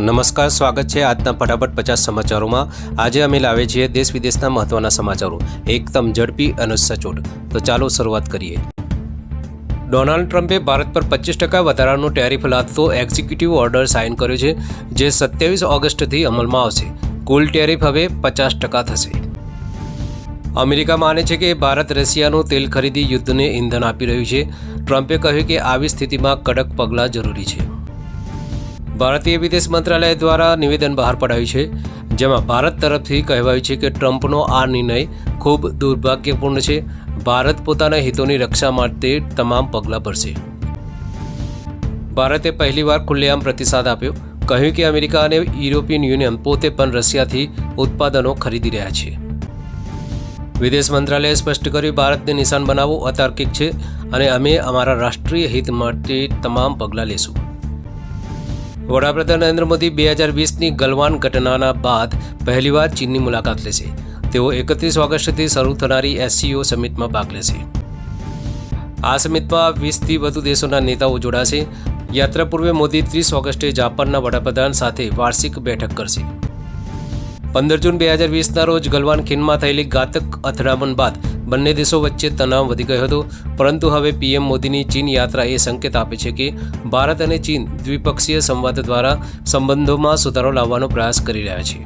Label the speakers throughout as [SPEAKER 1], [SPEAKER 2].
[SPEAKER 1] નમસ્કાર, સ્વાગત છે આજના ફટાફટ પચાસ સમાચારોમાં. આજે અમે લાવે છીએ દેશ વિદેશના મહત્વના સમાચારો. એકદમ ઝડપી અને સચોટ. તો ચાલો શરૂઆત કરીએ. ડોનાલ્ડ ટ્રમ્પે ભારત પર પચીસ ટકા વધારાનો ટેરિફ લાદતો એક્ઝિક્યુટિવ ઓર્ડર સાઇન કર્યો છે, જે સત્યાવીસ ઓગસ્ટથી અમલમાં આવશે. કુલ ટેરિફ હવે પચાસ ટકા થશે. અમેરિકા માને છે કે ભારત રશિયાનું તેલ ખરીદી યુદ્ધને ઇંધન આપી રહ્યું છે. ટ્રમ્પે કહ્યું કે આવી સ્થિતિમાં કડક પગલાં જરૂરી છે. ભારતીય વિદેશ મંત્રાલય દ્વારા નિવેદન બહાર પડાયું છે, જેમાં ભારત તરફથી કહેવાયું છે કે ટ્રમ્પનો આ નિર્ણય ખૂબ દુર્ભાગ્યપૂર્ણ છે. ભારત પોતાના હિતોની રક્ષા માટે તમામ પગલાં ભરશે. ભારતે પહેલીવાર ખુલ્લેઆમ પ્રતિસાદ આપ્યો. કહ્યું કે અમેરિકા અને યુરોપિયન યુનિયન પોતે પણ રશિયાથી ઉત્પાદનો ખરીદી રહ્યા છે. વિદેશ મંત્રાલયે સ્પષ્ટ કર્યું, ભારતને નિશાન બનાવવું અતાર્કિક છે અને અમે અમારા રાષ્ટ્રીય હિત માટે તમામ પગલાં લેશું. વડાપ્રધાન નરેન્દ્ર મોદી બે હજાર વીસની ગલવાન ઘટનાના બાદ પહેલીવાર ચીનની મુલાકાત લેશે. તેઓ એકત્રીસ ઓગસ્ટથી શરૂ થનારી એસસીઓ સમિટમાં ભાગ લેશે. આ સમિટમાં વીસથી વધુ દેશોના નેતાઓ જોડાશે. યાત્રા પૂર્વે મોદી ત્રીસ ઓગસ્ટે જાપાનના વડાપ્રધાન સાથે વાર્ષિક બેઠક કરશે. પંદર જૂન બે હજાર વીસના રોજ ગલવાન ખીણમાં થયેલી ઘાતક અથડામણ બાદ બંને દેશો વચ્ચે તણાવ વધી ગયો હતો. પરંતુ હવે પીએમ મોદીની ચીન યાત્રા એ સંકેત આપે છે કે ભારત અને ચીન દ્વિપક્ષીય સંવાદ દ્વારા સંબંધોમાં સુધારો લાવવાનો પ્રયાસ કરી રહ્યા છે.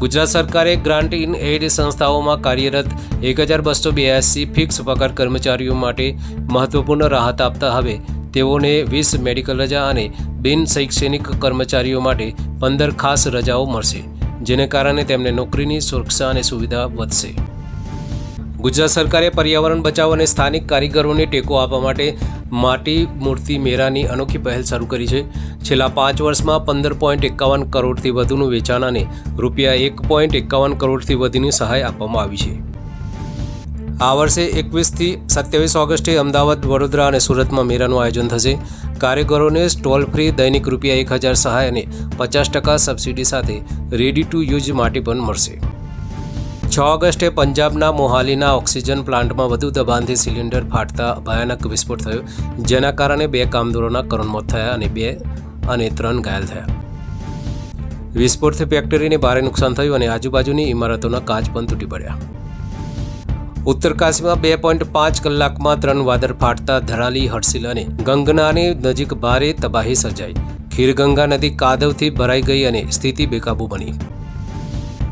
[SPEAKER 1] ગુજરાત સરકારે ગ્રાન્ટ ઇન એડ સંસ્થાઓમાં કાર્યરત એક હજાર બસો બ્યાસી ફિક્સ પગાર કર્મચારીઓ માટે મહત્વપૂર્ણ રાહત આપતા હવે તેઓને વીસ મેડિકલ રજા અને બિન શૈક્ષણિક કર્મચારીઓ માટે પંદર ખાસ રજાઓ મળશે, જેને કારણે તેમને નોકરીની સુરક્ષા અને સુવિધા વધશે. ગુજરાત સરકારે પર્યાવરણ બચાવ અને સ્થાનિક કારીગરોને ટેકો આપવા માટે માટી મૂર્તિ મેળાની અનોખી પહેલ શરૂ કરી છે. છેલ્લા પાંચ વર્ષમાં પંદર પોઈન્ટ એકાવન કરોડથી વધુનું વેચાણ અને રૂપિયા એક પોઈન્ટ એકાવન કરોડથી વધુની સહાય આપવામાં આવી છે. આ વર્ષે એકવીસથી સત્યાવીસ ઓગસ્ટે અમદાવાદ, વડોદરા અને સુરતમાં મેળાનું આયોજન થશે. કારીગરોને સ્ટોલ ફ્રી, દૈનિક રૂપિયા એક હજાર સહાય અને પચાસ ટકા સબસિડી સાથે રેડી ટુ યુઝ માટે પણ મળશે. છ ઓગસ્ટે પંજાબના મોહાલીના ઓક્સિજન પ્લાન્ટમાં વધુ દબાણથી સિલિન્ડર ફાટતા ભયાનક વિસ્ફોટ થયો. જેના કારણે બે કામદારોના કરુણ થયા અને બે અને ત્રણ ઘાયલ થયા. વિસ્ફોટથી ફેક્ટરીને ભારે નુકસાન થયું અને આજુબાજુની ઇમારતોના કાચ પણ તૂટી પડ્યા. ઉત્તરકાશીમાં બે પોઈન્ટ પાંચ કલાકમાં ત્રણ વાદળ ફાટતા ધરાલી, હડસિલ અને ગંગનાની નજીક ભારે તબાહી સર્જાઈ. ખીરગંગા નદી કાદવથી ભરાઈ ગઈ અને સ્થિતિ બેકાબૂ બની.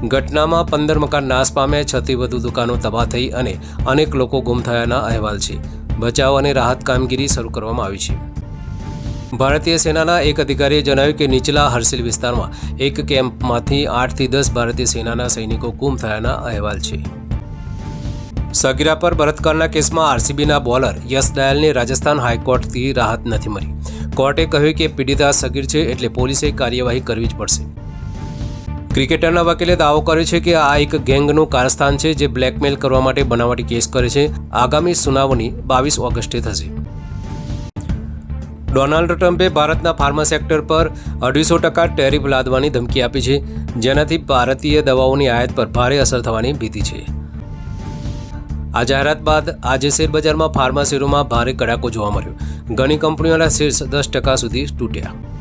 [SPEAKER 1] ઘટનામાં પંદર મકાન નાશ પામ્યા, છથી વધુ દુકાનો તબાહ થઈ અને અનેક લોકો ગુમ થયાના અહેવાલ છે. બચાવ અને રાહત કામગીરી શરૂ કરવામાં આવી છે. ભારતીય સેનાના એક અધિકારીએ જણાવ્યું કે નીચલા હર્સિલ વિસ્તારમાં એક કેમ્પમાંથી આઠથી દસ ભારતીય સેનાના સૈનિકો ગુમ થયાના અહેવાલ છે. સગીરા પર બળાત્કારના કેસમાં આરસીબીના બોલર યશ દયાલને રાજસ્થાન હાઈકોર્ટથી રાહત નથી મળી. કોર્ટે કહ્યું કે પીડિતા સગીર છે એટલે પોલીસે કાર્યવાહી કરવી જ પડશે. ક્રિકેટરના વકીલે દાવો કર્યો છે કે આ એક ગેંગનું કારસ્થાન છે જે બ્લેકમેલ કરવા માટે બનાવટી કેસ કરે છે. આગામી સુનાવણી બાવીસ ઓગસ્ટે થશે. ડોનાલ્ડ ટ્રમ્પે ભારતના ફાર્મા સેક્ટર પર અઢીસો ટકા ટેરિફ લાદવાની ધમકી આપી છે, જેનાથી ભારતીય દવાઓની આયાત પર ભારે અસર થવાની ભીતિ છે. આ જાહેરાત બાદ આજે શેરબજારમાં ફાર્મા શેરોમાં ભારે કડાકો જોવા મળ્યો. ઘણી કંપનીઓના શેર્સ દસ ટકા સુધી તૂટ્યા.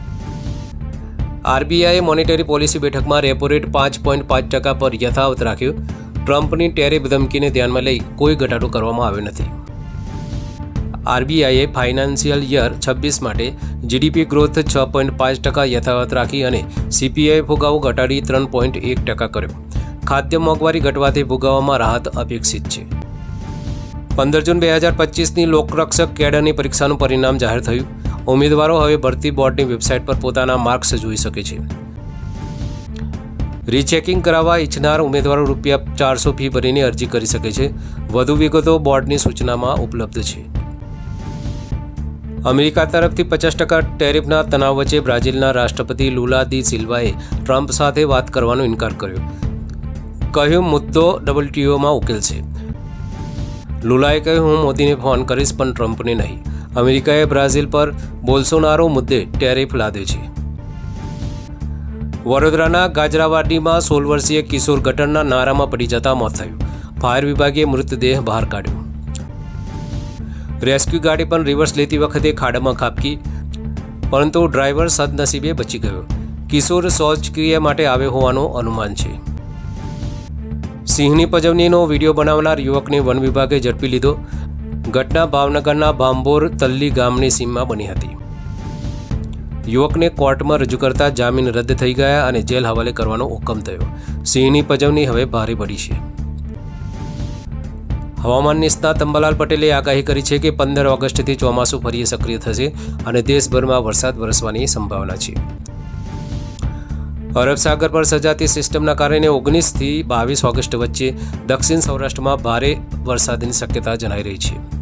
[SPEAKER 1] આરબીઆઈએ મોનેટરી પોલિસી બેઠકમાં રેપો રેટ પાંચ પોઈન્ટ પાંચ ટકા પર યથાવત રાખ્યો. ટ્રમ્પની ટેરિફ ધમકીને ધ્યાનમાં લઈ કોઈ ઘટાડો કરવામાં આવ્યો નથી. આરબીઆઈએ ફાઇનાન્શિયલ યર છવ્વીસ માટે જીડીપી ગ્રોથ છ પોઈન્ટ પાંચ ટકા યથાવત રાખી અને સીપીઆઈ ફુગાવો ઘટાડી ત્રણ પોઈન્ટ એક ટકા કર્યો. ખાદ્ય મોંઘવારી ઘટવાથી ફુગાવામાં રાહત અપેક્ષિત છે. પંદર જૂન બે હજાર પચીસની લોકરક્ષક કેડરની પરીક્ષાનું પરિણામ જાહેર થયું. ઉમેદવારો હવે ભરતી બોર્ડની વેબસાઇટ પર પોતાના માર્ક્સ જોઈ શકે છે. રીચેકિંગ કરાવવા ઈચ્છનાર ઉમેદવારો રૂપિયા ચારસો ફી ભરીને અરજી કરી શકે છે. વધુ વિગતો બોર્ડની સૂચનામાં ઉપલબ્ધ છે. અમેરિકા તરફથી પચાસ ટકા ટેરિફના તણાવ વચ્ચે બ્રાઝિલના રાષ્ટ્રપતિ લુલા દી સિલ્વાએ ટ્રમ્પ સાથે વાત કરવાનો ઇનકાર કર્યો. કહ્યું, મુદ્દો ડબલ્યુટીઓમાં ઉકેલશે. લુલાએ કહ્યું, હું મોદીને ફોન કરીશ, પણ ટ્રમ્પને નહીં. અમેરિકાએ બ્રાઝિલ પર બોલ્સોનારો મુદ્દે ટેરિફ લાદ્યો છે. વડોદરાના ગાજરાવાડીમાં સોળ વર્ષીય કિશોર ગટરના નારામાં પડી જતા મોત થયું. ફાયર વિભાગે મૃતદેહ બહાર કાઢ્યો. રેસ્ક્યુ ગાડી પણ રિવર્સ લેતી વખતે ખાડામાં ખાબકી, પરંતુ ડ્રાઈવર સદનસીબે બચી ગયો. કિશોર શૌચક્રિયા માટે આવ્યો હોવાનું અનુમાન છે. સિંહની પજવણીનો વીડિયો બનાવનાર યુવકને વન વિભાગે ઝડપી લીધો. ઘટના ભાવનગરના ભાંભોર તલ્લી ગામની સીમમાં બની હતી. યુવકને કોર્ટમાં રજૂ કરતા જામીન રદ થઈ ગયા અને જેલ હવાલે કરવાનો હુકમ થયો. સિંહની પજવણી હવે ભારે પડી છે. હવામાન નિષ્ણાત અંબાલાલ પટેલે આગાહી કરી છે કે પંદર ઓગસ્ટથી ચોમાસું ફરી સક્રિય થશે અને દેશભરમાં વરસાદ વરસવાની સંભાવના છે. અરબ સાગર પર સર્જાતી સિસ્ટમના કારણે ઓગણીસથી બાવીસ ઓગસ્ટ વચ્ચે દક્ષિણ સૌરાષ્ટ્રમાં ભારે વરસાદની શક્યતા જણાઈ રહી છે.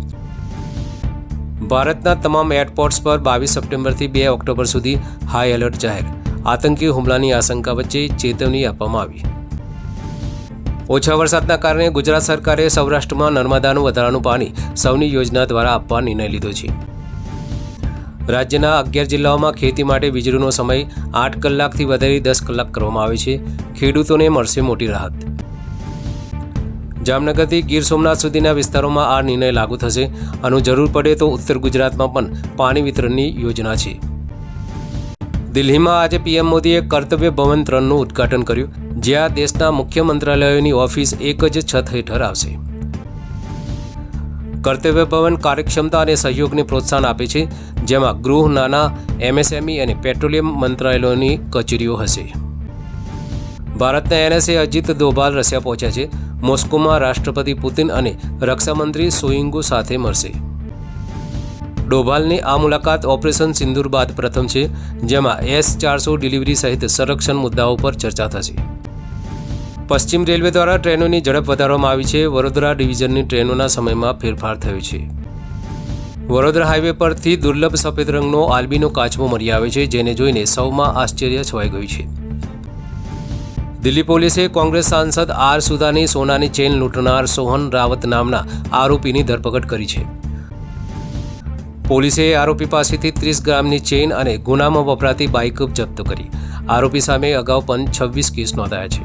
[SPEAKER 1] ભારતના તમામ એરપોર્ટ્સ પર બાવીસ સપ્ટેમ્બરથી બે ઓક્ટોબર સુધી હાઈ એલર્ટ જાહેર. આતંકી હુમલાની આશંકા વચ્ચે ચેતવણી આપવામાં આવી. ઓછા વરસાદના કારણે ગુજરાત સરકારે સૌરાષ્ટ્રમાં નર્મદાનું વધારાનું પાણી સૌની યોજના દ્વારા આપવા નિર્ણય લીધો છે. રાજ્યના અગિયાર જિલ્લાઓમાં ખેતી માટે વીજળીનો સમય આઠ કલાકથી વધારી દસ કલાક કરવામાં આવે છે. ખેડૂતોને મળશે મોટી રાહત. જામનગરથી ગીર સોમનાથ સુધીના વિસ્તારોમાં આ નિર્ણય લાગુ થશે. અને જરૂર પડે તો ઉત્તર ગુજરાતમાં પણ પાણી વિતરણની યોજના છે. દિલ્હીમાં આજે પીએમ મોદીએ કર્તવ્ય ભવન ત્રણનું ઉદ્ઘાટન કર્યું, જ્યાં દેશના મુખ્ય મંત્રાલયોની ઓફિસ એક જ છત હેઠળ આવશે. કર્તવ્ય ભવન કાર્યક્ષમતા અને સહયોગને પ્રોત્સાહન આપે છે, જેમાં ગૃહ, નાના, એમએસએમઈ અને પેટ્રોલિયમ મંત્રાલયોની કચેરીઓ હશે. ભારતના એનએસએ અજીત દોભાલ રશિયા પહોંચ્યા છે. મોસ્કોમાં રાષ્ટ્રપતિ પુતિન અને રક્ષામંત્રી સોઇંગો સાથે મળશે. ડોભાલની આ મુલાકાત ઓપરેશન સિંદૂર બાદ પ્રથમ છે, જેમાં એસ ચારસો ડિલિવરી સહિત સંરક્ષણ મુદ્દાઓ પર ચર્ચા થશે. પશ્ચિમ રેલવે દ્વારા ટ્રેનોની ઝડપ વધારવામાં આવી છે. વડોદરા ડિવિઝનની ટ્રેનોના સમયમાં ફેરફાર થયો છે. વડોદરા હાઈવે પરથી દુર્લભ સફેદ રંગનો આલ્બીનો કાચબો મળી આવે છે, જેને જોઈને સૌમાં આશ્ચર્ય છવાઈ ગયું છે. દિલ્હી પોલીસે કોંગ્રેસ સાંસદ આર સુધાની સોનાની ચેન લૂંટનાર સોહન રાવત નામના આરોપીની ધરપકડ કરી છે. પોલીસે આરોપી પાસેથી ત્રીસ ગ્રામની ચેન અને ગુનામાં વપરાતી બાઇક જપ્ત કરી. આરોપી સામે અગાઉ પણ છવ્વીસ કેસ નોંધાયા છે.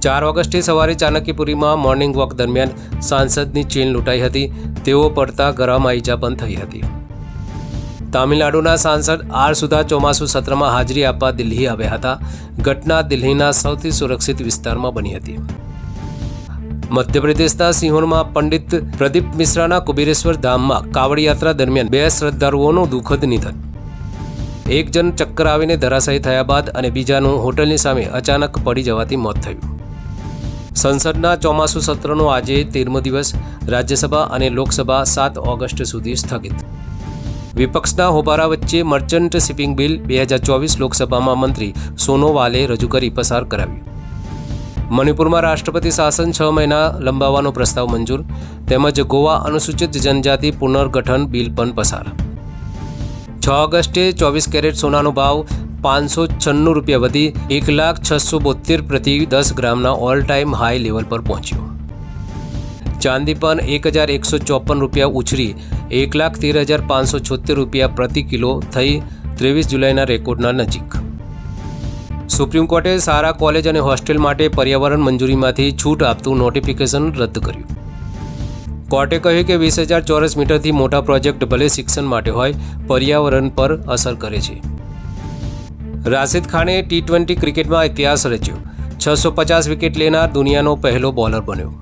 [SPEAKER 1] ચાર ઓગસ્ટે સવારે ચાણક્યપુરીમાં મોર્નિંગ વોક દરમિયાન સાંસદની ચેન લૂંટાઈ હતી. તેઓ પડતા ગરામાં ઈજા પણ થઈ હતી. તામિલનાડુના સાંસદ આર સુધા ચોમાસુ સત્રમાં હાજરી આપવા દિલ્હી આવ્યા હતા. ઘટના દિલ્હીના સૌથી સુરક્ષિત વિસ્તારમાં બની હતી. મધ્યપ્રદેશના સિંહોરમાં પંડિત પ્રદીપ મિશ્રાના કુબેરેશ્વર ધામમાં કાવડ યાત્રા દરમિયાન બે શ્રદ્ધાળુઓનું દુઃખદ નિધન. એક જણ ચક્કર આવીને ધરાશાયી થયા બાદ અને બીજાનું હોટલની સામે અચાનક પડી જવાથી મોત થયું. સંસદના ચોમાસુ સત્રનો આજે તેરમો દિવસ. રાજ્યસભા અને લોકસભા સાત ઓગસ્ટ સુધી સ્થગિત. વિપક્ષના હોબારા વચ્ચે મર્ચન્ટ શિપિંગ બિલ બે હજાર ચોવીસ લોકસભામાં મંત્રી સોનોવાલે રજૂ કરી પસાર કરાવ્યું. મણિપુરમાં રાષ્ટ્રપતિ શાસન છ મહિના લંબાવવાનો પ્રસ્તાવ મંજૂર, તેમજ ગોવા અનુસૂચિત જનજાતિ પુનર્ગઠન બિલ પણ પસાર. છ ઓગસ્ટે ચોવીસ કેરેટ સોનાનો ભાવ પાંચસો છન્નું રૂપિયા વધી એક લાખ છસો બોતેર પ્રતિ દસ ગ્રામના ઓલ ટાઈમ હાઈ લેવલ પર પહોંચ્યો. ચાંદી પણ એક હજાર એકસો ચોપન રૂપિયા ઉછરી, એક લાખ તેર હજાર પાંચસો છોતેર રૂપિયા પ્રતિ કિલો થઈ ત્રેવીસ જુલાઈના રેકોર્ડના નજીક. સુપ્રીમ કોર્ટે સારા કોલેજ અને હોસ્ટેલ માટે પર્યાવરણ મંજૂરીમાંથી છૂટ આપતું નોટિફિકેશન રદ કર્યું. કોર્ટે કહ્યું કે વીસ હજાર ચોરસ મીટરથી મોટા પ્રોજેક્ટ ભલે શિક્ષણ માટે હોય, પર્યાવરણ પર અસર કરે છે. રાશિદ ખાને ટી ટ્વેન્ટી ક્રિકેટમાં ઇતિહાસ રચ્યો. છસો પચાસ વિકેટ લેનાર દુનિયાનો પહેલો બોલર બન્યો.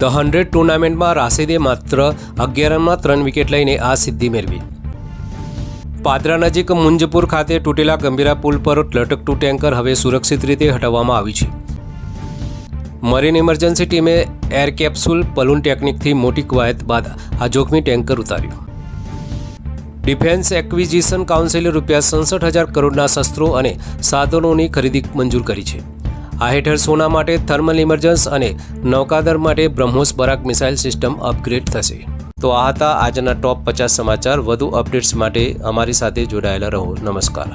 [SPEAKER 1] ધ હંડ્રેડ ટુર્નામેન્ટમાં રાશિદે માત્ર અગિયારમાં ત્રણ વિકેટ લઈને આ સિદ્ધિ મેળવી. પાદરા નજીક મુંજપુર ખાતે તૂટેલા ગંભીરા પુલ પર લટકતું ટેન્કર હવે સુરક્ષિત રીતે હટાવવામાં આવ્યું છે. મરીન ઇમરજન્સી ટીમે એર કેપ્સ્યુલ પલૂન ટેકનિકથી મોટી કવાયત બાદ આ જોખમી ટેન્કર ઉતાર્યું. ડિફેન્સ એક્વિઝિશન કાઉન્સિલે રૂપિયા સડસઠ હજાર કરોડના શસ્ત્રો અને સાધનોની ખરીદી મંજૂર કરી છે. આ હેઠળ સોના માટે થર્મલ ઇમરજન્સ અને નૌકાદર માટે BrahMos Barak missile system upgrade થશે. તો આ હતા આજના ટોપ પચાસ સમાચાર. વધુ અપડેટ્સ માટે અમારી સાથે જોડાયેલા રહો. નમસ્કાર.